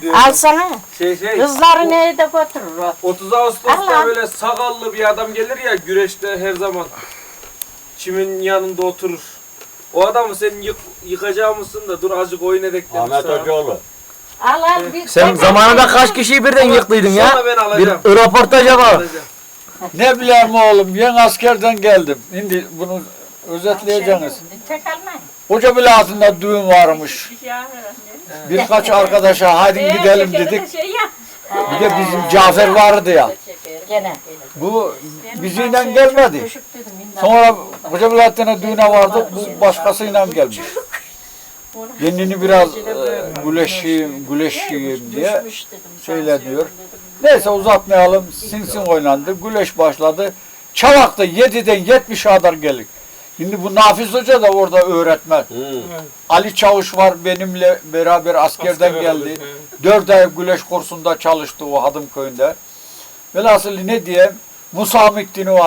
diye. Alsana. Şey şey. Kızları neye de götürür o. 30 Ağustos'ta Allah. böyle sakallı bir adam gelir ya güreşte her zaman. Çimin yanında oturur. O adamı sen yık, yıkacak mısın da dur azıcık oyun edek demiş Ahmet sana. Hocaoğlu. Al al bir Sen zamanında kaç kişiyi birden yıktıydın ya? Sonra ben alacağım. Bir röportaja bak. Alacağım. Ne bileyim oğlum ben askerden geldim. Şimdi bunu özetleyeceksiniz. Tek almayın. Koca bir altında düğün varmış. Birkaç arkadaşa hadi gidelim dedik. Bir de bizim Cafer vardı ya. Gene. Bu bizimle gelmedi. Dedim. inden. Sonra Koca bir altına düğüne vardık. Bu başkasıyla gelmiş. Kendini biraz e, güleşeyim, güleşeyim diye şöyle diyor. Neyse uzatmayalım. Sinsin oynandı. Güleş başladı. Çavak'ta 7'den 70'e kadar gelir. Şimdi bu Nafiz Hoca da orada öğretmen. Ali Çavuş var benimle beraber askerden Asker geldi. Dört ay güleş kursunda çalıştı o Hadım köyünde. Velhasıl ne diyeyim? Musa Muhittin'i var.